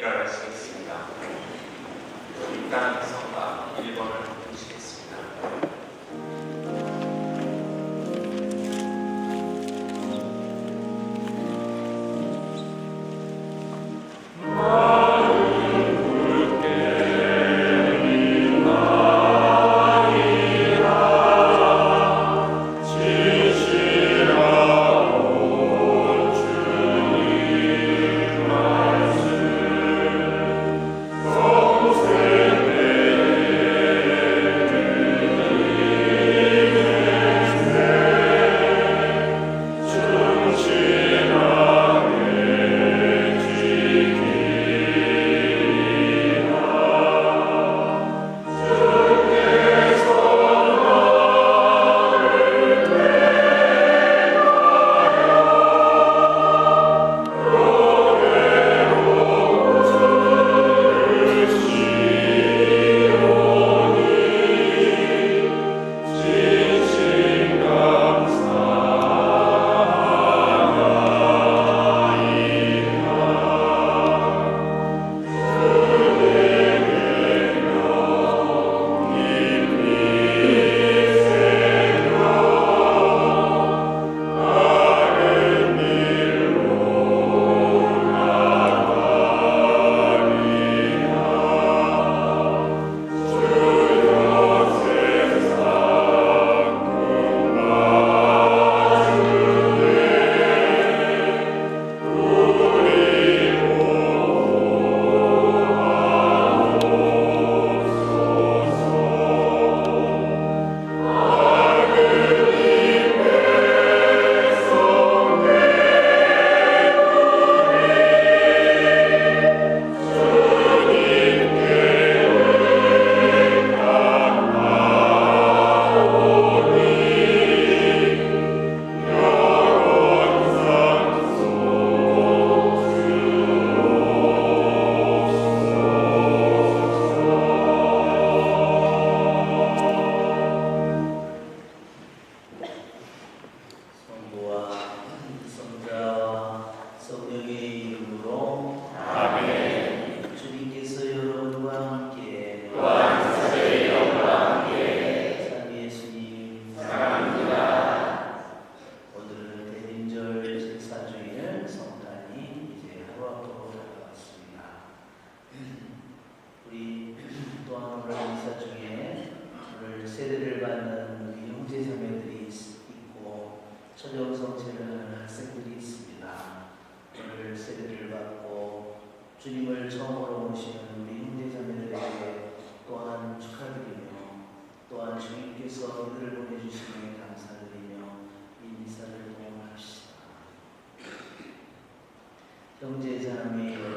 일 자매 여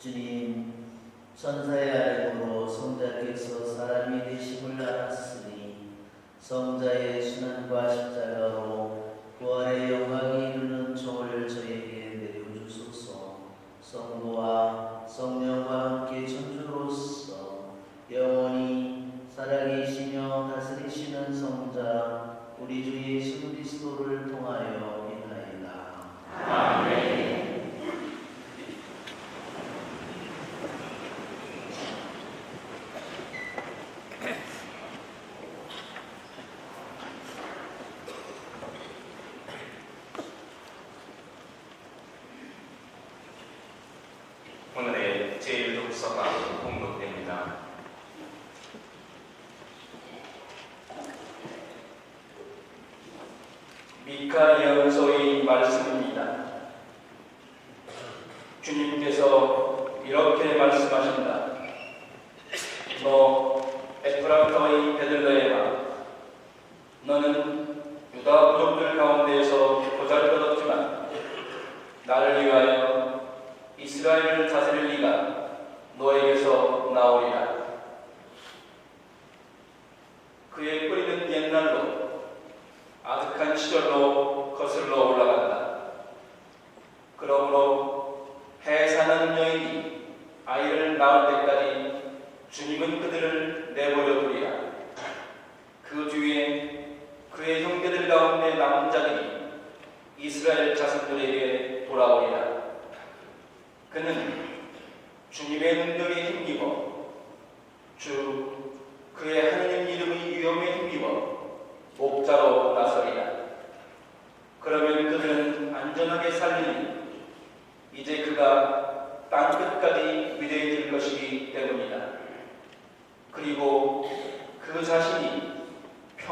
주님, 천사의 아래로 성자께서 사람이 되심을 알았으니 성자의 순환과 십자가로 구원의 영 이카리아의 말씀. 人のこするの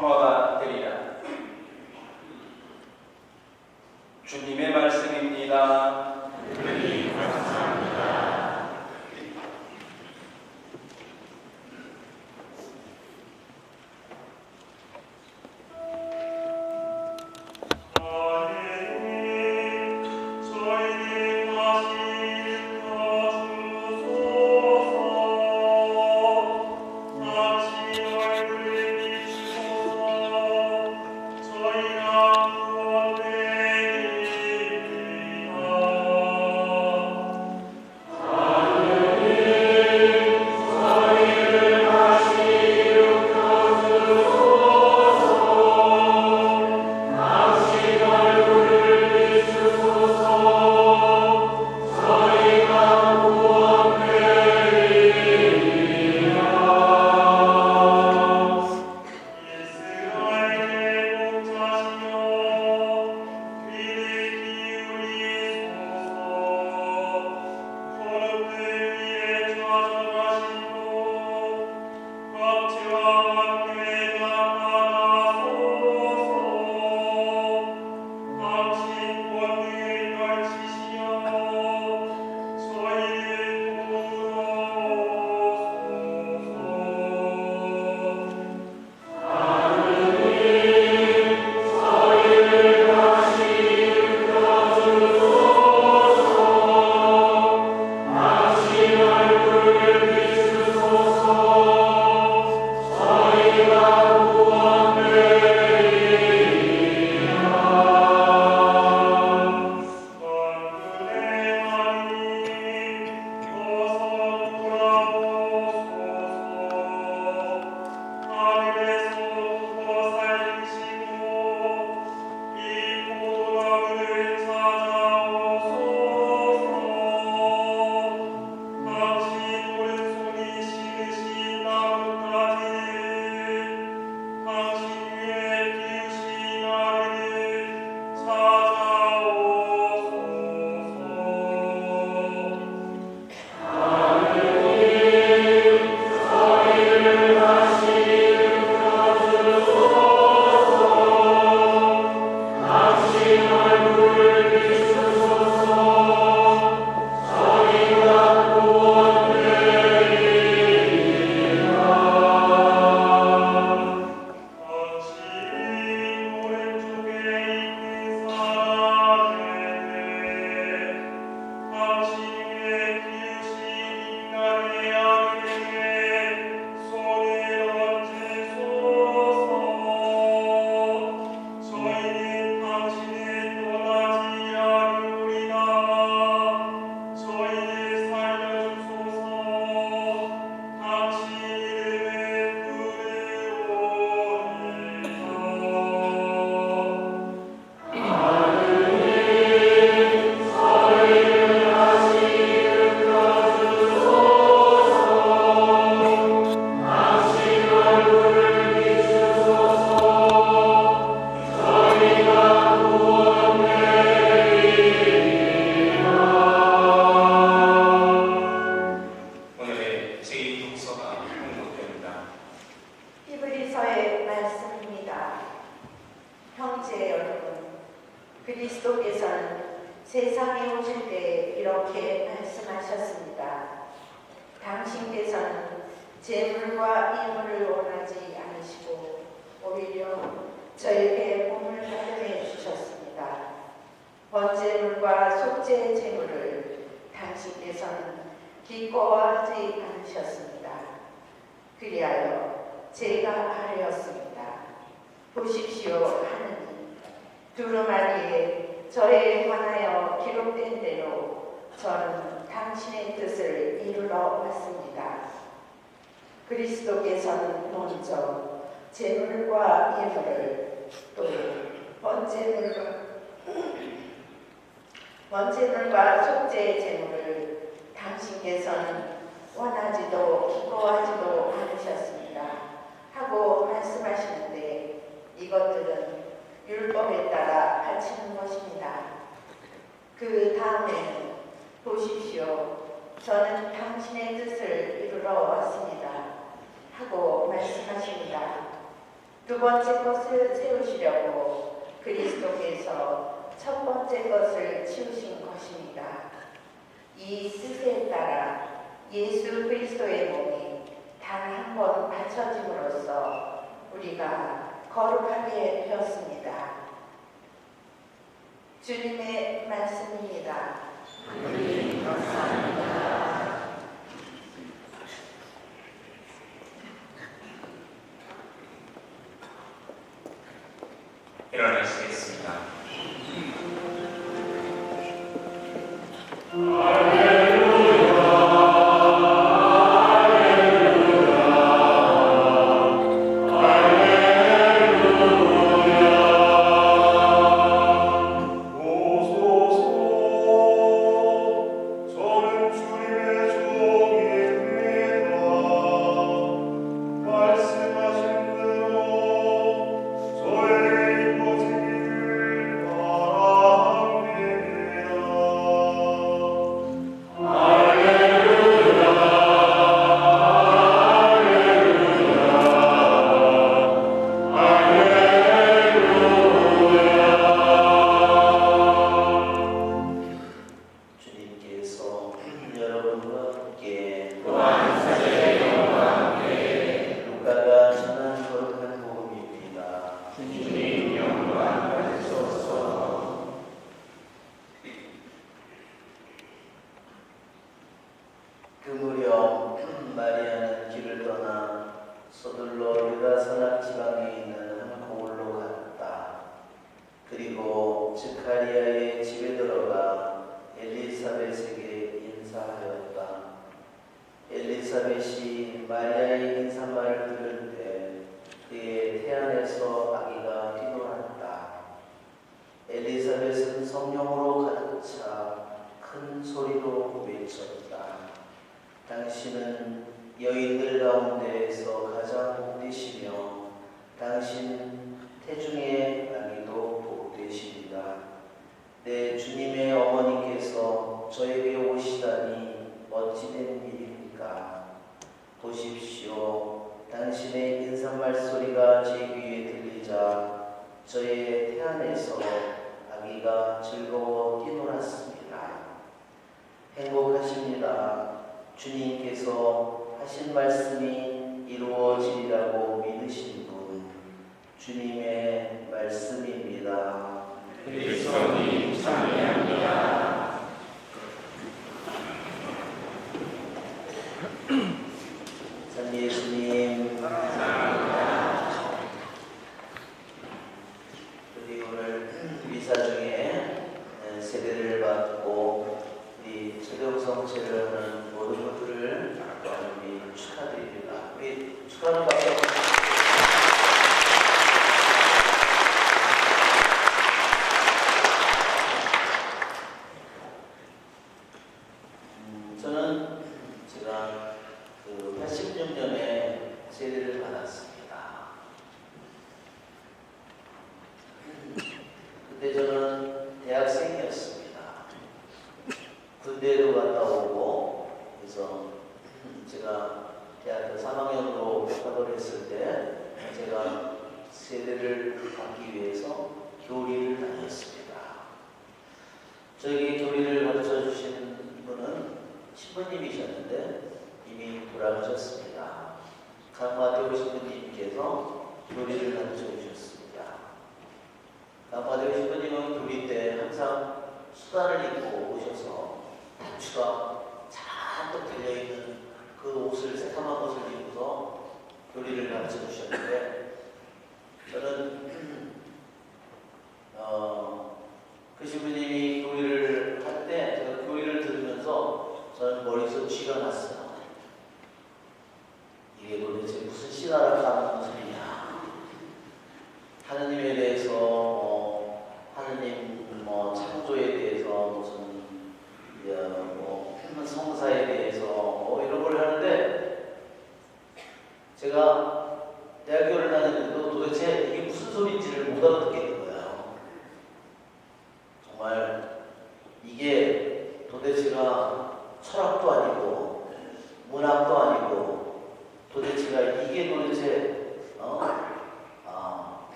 moda teria. 세상에 오실 때 이렇게 말씀하셨습니다. 당신께서는 재물과 이물을 원하지 않으시고 오히려 저에게 몸을 마련해 주셨습니다. 번제물과 속죄 제물을 당신께서는 기꺼워하지 않으셨습니다. 그리하여 제가 하였습니다. 보십시오 하느님 두루마리에 저에 관하여 기록된 대로 저는 당신의 뜻을 이루러 왔습니다. 그리스도께서는 먼저 제물과 예물을 또 번제물과 번제물과 속죄 제물을 당신께서는 원하지도 기뻐하지도 않으셨습니다. 하고 말씀하시는데 이것들은 율법에 따라 바치는 것입니다. 그 다음에는 보십시오. 저는 당신의 뜻을 이루러 왔습니다. 하고 말씀하십니다. 두 번째 것을 세우시려고 그리스도께서 첫 번째 것을 치우신 것입니다. 이 뜻에 따라 예수 그리스도의 몸이 단 한 번 바쳐짐으로써 우리가 거룩하게 되었습니다. 주님의 말씀입니다. 일어나시겠습니다. 그 무렵 마리아는 길을 떠나 서둘러 유다 선악 지방에 있는 한 고을로 갔다. 그리고 즈카리아의 집에 들어가 엘리사벳에게 인사하였다. 엘리사벳이 마리아의 인사말을 들을 때 그의 태안에서 아기가 뛰놀았다. 엘리사벳은 성령으로 가득 차 큰 소리로 외쳤다. 당신은 여인들 가운데에서 가장 복되시며 당신 태중의 아기도 복되십니다. 내 주님의 어머니께서 저에게 오시다니 어찌된 일입니까? 보십시오. 당신의 인사말 소리가 제 귀에 들리자 저의 태안에서 아기가 즐거워 뛰놀았습니다. 행복하십니다. 주님께서 하신 말씀이 이루어지리라고 믿으신 분, 주님의 말씀입니다. 그리스도님 참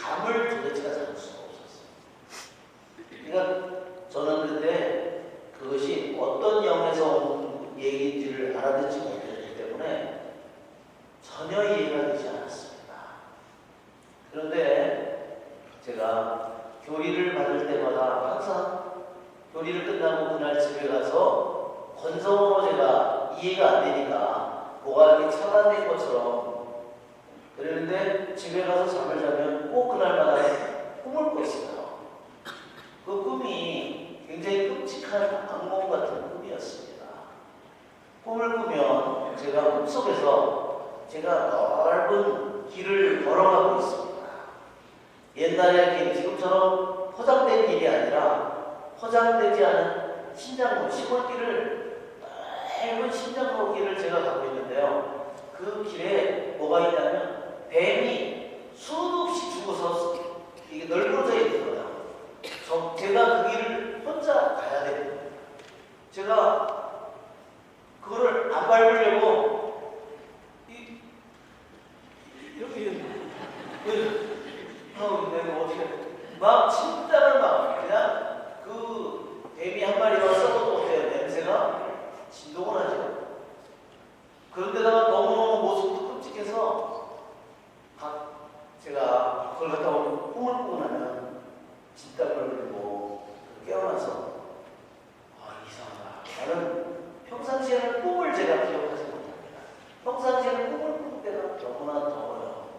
감을 도대체가 잡을 수가 없었어요. 그러니까 저는 그때 그것이 어떤 영에서 온 얘기인지를 알아듣지 못했기 때문에 전혀 이해가 되지 않았습니다. 그런데 제가 교리를 받을 때마다 항상 교리를 끝나고 그날 집에 가서 건성으로 제가 이해가 안 되니까 뭐가 이렇게 차단된 것처럼 그랬는데 집에 가서 잠을 자면 꼭 그날마다 꿈을 꿨어요. 그 꿈이 굉장히 끔찍한 악몽 같은 꿈이었습니다. 꿈을 꾸면 제가 꿈속에서 제가 넓은 길을 걸어가고 있습니다. 옛날의 길, 지금처럼 포장된 길이 아니라 포장되지 않은 신장로, 시골길을 넓은 신장로 길을 제가 가고 있는데요. 그 길에 뭐가 있냐면 뱀이 수도 없이 죽어서 이게 널브러져 있는 거예요. 저, 제가 그 길을 혼자 가야 되는 거예요. 제가 그거를 안 밟으려고 이, 이렇게 어, 내가 어떻게 막 진땀을 막 그냥 그 뱀이 한 마리가 썩어도 어때요? 냄새가 진동을 하죠. 그런데다가 너무너무 모습도 끔찍해서 각 제가 그걸 갔다 오면 꿈을 꾸고 나면 진땀을 흘리고 깨어나서 아 이상하다. 나는 평상시에는 꿈을 제가 기억하지 못합니다. 평상시에는 꿈을 꿀 때가 너무나 더워요.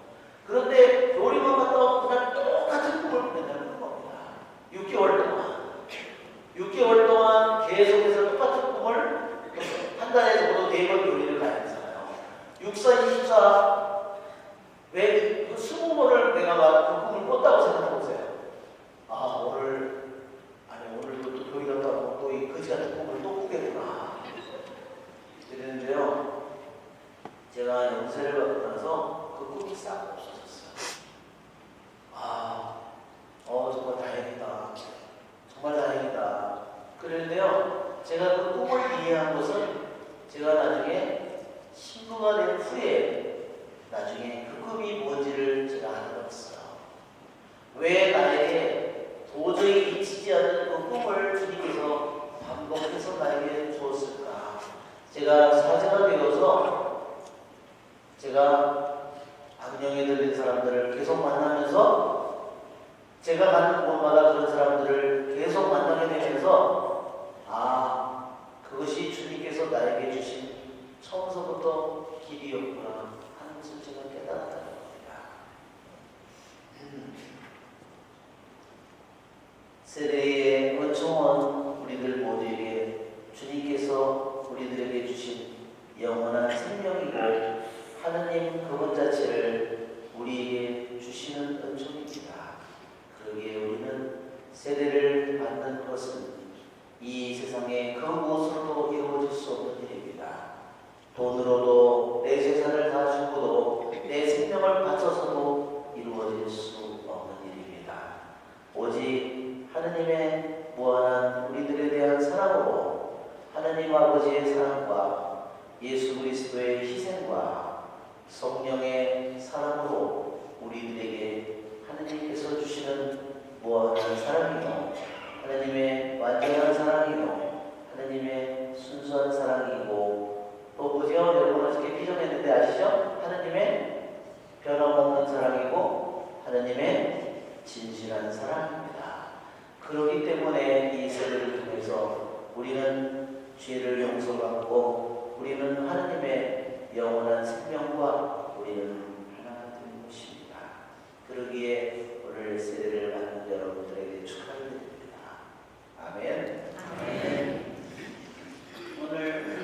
그런데 요리만 갔다 오면 그날 똑같은 꿈을 꾼다는 겁니다. 6개월 동안. 6개월 동안 계속해서 똑같은 꿈을 한 달에 적어도 네번 요리를 가야잖아요. 6사 24, 왜그 20번을 내가 막 그 꿈을 꿨다고 생각해보세요. 아, 오늘, 아니, 오늘도 또 교회 갔다 오고 또이 거지 같은 꿈을 또 꾸겠구나. 이랬는데요. 제가 연세를 나서 그 꿈이 싹 없어졌어요. 아, 어, 정말 다행이다. 정말 다행이다. 그랬는데요. 제가 그 꿈을 이해한 것은 제가 나중에 신부가 된 후에 나중에 그 꿈이 뭔지를 제가 알아봤어요. 왜 나에게 도저히 미치지 않는 그 꿈을 주님께서 반복해서 나에게 주었을까? 제가 사제가 되어서 제가 악령에 들린 사람들을 계속 만나면서 제가 가는 곳마다 그런 사람들을 계속 만나게 되면서 아 그것이 주님께서 나에게 주신 처음서부터 길이었구나 하는 것을 제가 깨달았다는 겁니다. 음. 세대의 은총원 우리들 모두에게 주님께서 우리들에게 주신 영원한 생명이고 하느님 그분 자체를 우리에게 주시는 은총입니다. 그러기에 우리는 세대를 받는 것은 이 세상에 그 무엇으로도 이루어질 수 없는 일입니다. 돈으로도 내 재산을 다 주고도 내 생명을 성령의 사랑으로 우리들에게 하느님께서 주시는 무한한 사랑이요 하나님의 완전한 사랑이요 하나님의 순수한 사랑이고 또 보죠 여러분 어저께 피정했는데 아시죠? 하나님의 변함없는 사랑이고 하나님의 진실한 사랑입니다. 그렇기 때문에 이 세대를 통해서 우리는 죄를 용서받고 우리는 하나님의 영원한 생명과 우리는 하나가 되는 것입니다. 그러기에 오늘 세례를 받는 여러분들에게 축하를 드립니다. 아멘. 오늘